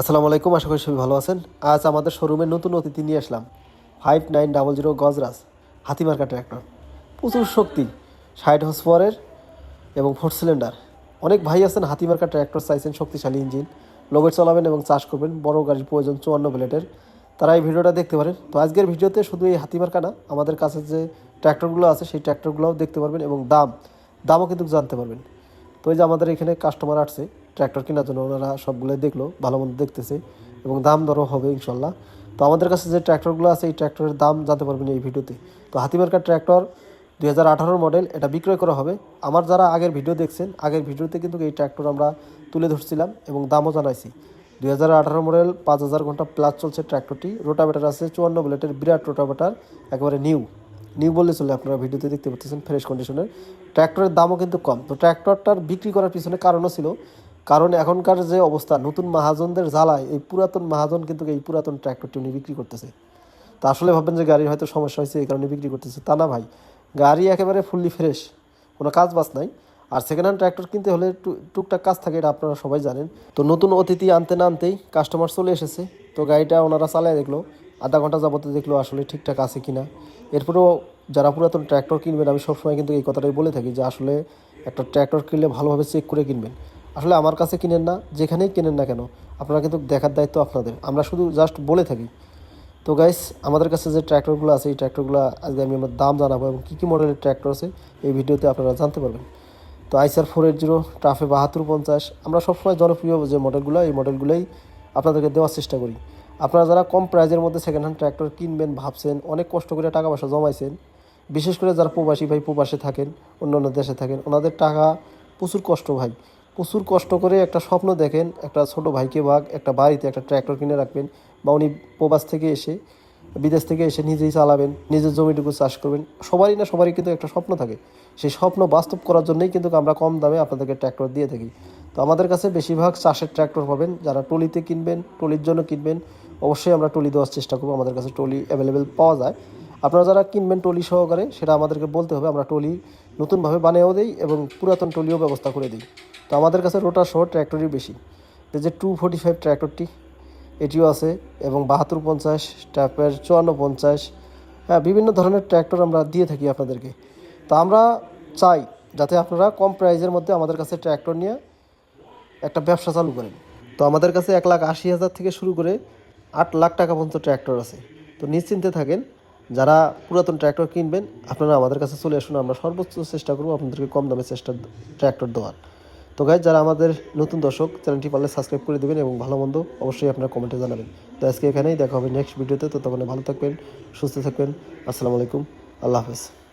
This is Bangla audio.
আসসালামু আলাইকুম, আশা করি সবাই ভালো আছেন। আজ আমাদের শোরুমের নতুন অতিথি নিয়ে আসলাম five nine double zero Gajraj হাতিমার্কা tractor প্রচুর শক্তি, ষাট হর্স এবং ফোর সিলিন্ডার অনেক ভাই আছেন হাতিমার্কা ট্র্যাক্টর চাইছেন শক্তিশালী ইঞ্জিন লোবেট চলাবেন এবং চাষ করবেন, বড় গাড়ির প্রয়োজন চুয়ান্ন প্লেটের তারা এই ভিডিওটা দেখতে পারেন। তো আজকের ভিডিওতে শুধু এই হাতিমার্কা না, আমাদের কাছে যে ট্র্যাক্টরগুলো আছে, সেই ট্র্যাক্টরগুলোও দেখতে পারবেন এবং দাম, দামও কিন্তু জানতে পারবেন। তো এই যে আমাদের এখানে কাস্টমার আসছে ট্র্যাক্টর কেনার জন্য ওনারা সবগুলোই দেখল, ভালো মন্দ দেখতেছে এবং দাম দরও হবে ইনশাল্লাহ। তো আমাদের কাছে যে ট্র্যাক্টরগুলো আছে, এই ট্র্যাক্টরের দাম জানতে পারবেন এই ভিডিওতে। তো হাতিমার্কার ট্র্যাক্টর দুই হাজার আঠারোর মডেল এটা বিক্রয় করা হবে। আমার যারা আগের ভিডিও দেখছেন, আগের ভিডিওতে কিন্তু এই ট্র্যাক্টর আমরা তুলে ধরছিলাম এবং দামও জানাইছি। দুই হাজার আঠারো মডেল পাঁচ হাজার ঘণ্টা প্লাস চলছে ট্র্যাক্টরটি রোটাভেটার আছে চুয়ান্ন ব্লেটের বিরাট রোটাভেটার একেবারে নিউ নিউ বললে চলে, আপনারা ভিডিওতে দেখতে পাচ্ছেন ফ্রেশ কন্ডিশনের ট্র্যাক্টরের দামও কিন্তু কম। তো ট্র্যাক্টরটার বিক্রি করার পিছনে কারণও ছিল। কারণ এখনকার যে অবস্থা, নতুন মাহাজনদের জ্বালায়, এই পুরাতন মাহাজন কিন্তু এই পুরাতন ট্র্যাক্টরটি উনি বিক্রি করতেছে। তা আসলে ভাববেন যে গাড়ির হয়তো সমস্যা হয়েছে, এই কারণে বিক্রি করতেছে। তা না ভাই, গাড়ি একেবারে ফুললি ফ্রেশ কোনো কাজ বাজ নাই। আর সেকেন্ড হ্যান্ড ট্র্যাক্টর কিনতে হলে টুকটাক কাজ থাকে, এটা আপনারা সবাই জানেন। তো নতুন অতিথি আনতে না আনতেই কাস্টমার চলে এসেছে। তো গাড়িটা ওনারা চালায় দেখল। আধা ঘণ্টা যাবতে দেখল আসলে ঠিকঠাক আছে কিনা। এরপরেও যারা পুরাতন ট্র্যাক্টর কিনবেন, আমি সবসময় কিন্তু এই কথাটাই বলে থাকি যে আসলে একটা ট্র্যাক্টর কিনলে ভালোভাবে চেক করে কিনবেন। আসলে আমার কাছে কিনেন না, যেখানেই কিনেন না কেন, আপনারা কিন্তু দেখার দায়িত্ব আপনাদের। আমরা শুধু জাস্ট বলে থাকি। তো গাইস আমাদের কাছে যে ট্র্যাক্টরগুলো আছে, এই ট্র্যাক্টরগুলো আজকে আমি আমার দাম জানাব এবং কী কী মডেলের ট্র্যাক্টর আছে, এই ভিডিওতে আপনারা জানতে পারবেন। তো আইসার ফোর এইট জিরো ট্রাফে বাহাত্তর পঞ্চাশ, আমরা সবসময় জনপ্রিয় যে মডেলগুলো এই মডেলগুলোই আপনাদেরকে দেওয়ার চেষ্টা করি। আপনারা যারা কম প্রাইজের মধ্যে সেকেন্ড হ্যান্ড ট্র্যাক্টর কিনবেন, ভাবছেন, অনেক কষ্ট করে টাকা পয়সা জমাইছেন, বিশেষ করে যারা প্রবাসী ভাই প্রবাসে থাকেন অন্য অন্য দেশে থাকেন, ওনাদের টাকা প্রচুর কষ্ট ভাই। প্রচুর কষ্ট করে একটা স্বপ্ন দেখেন, একটা ছোট ভাইকে ভাগ একটা বাড়িতে একটা ট্র্যাক্টর কিনে রাখবেন বা উনি প্রবাস থেকে এসে, বিদেশ থেকে এসে নিজেই চালাবেন, নিজের জমিটুকু চাষ করবেন, সবারই না সবারই কিন্তু একটা স্বপ্ন থাকে। সেই স্বপ্ন বাস্তব করার জন্যই কিন্তু আমরা কম দামে আপনাদেরকে ট্র্যাক্টর দিয়ে থাকি। তো আমাদের কাছে বেশিরভাগ চাষের ট্র্যাক্টর পাবেন, যারা টলিতে কিনবেন টলির জন্য কিনবেন, অবশ্যই আমরা টলি দেওয়ার চেষ্টা করব, আমাদের কাছে টলি অ্যাভেলেবেল পাওয়া যায়। আপনারা যারা কিনবেন টলি সহকারে, সেটা আমাদেরকে বলতে হবে, আমরা টলি নতুনভাবে বানিয়েও দিই এবং পুরাতন টলিও ব্যবস্থা করে দিই। তো আমাদের কাছে রোটা সহ ট্র্যাক্টরই বেশি। এই যে টু ফোর্টি ফাইভ ট্র্যাক্টরটি এটিও আছে, এবং বাহাত্তর পঞ্চাশ, ট্যাপের চুয়ান্ন পঞ্চাশ হ্যাঁ বিভিন্ন ধরনের ট্র্যাক্টর আমরা দিয়ে থাকি আপনাদেরকে। তো আমরা চাই, যাতে আপনারা কম প্রাইজের মধ্যে আমাদের কাছে ট্র্যাক্টর নিয়ে একটা ব্যবসা চালু করেন। তো আমাদের কাছে এক লাখ আশি হাজার থেকে শুরু করে আট লাখ টাকা পর্যন্ত ট্র্যাক্টর আছে। তো নিশ্চিন্তে থাকেন, যারা পুরাতন ট্র্যাক্টর কিনবেন, আপনারা আমাদের কাছে চলে আসুন, আমরা সর্বোচ্চ চেষ্টা করব আপনাদেরকে কম দামে চেষ্টা ট্র্যাক্টর দেওয়ার। তো গাইজ যারা আমাদের নতুন দর্শক, চ্যানেলটি পারলে সাবস্ক্রাইব করে দেবেন এবং ভালো মন্দ অবশ্যই আপনারা কমেন্টে জানাবেন। তো আজকে এখানেই দেখা হবে নেক্সট ভিডিওতে তো তখন ভালো থাকবেন, সুস্থ থাকবেন, আসসালামু আলাইকুম, আল্লাহ হাফেজ।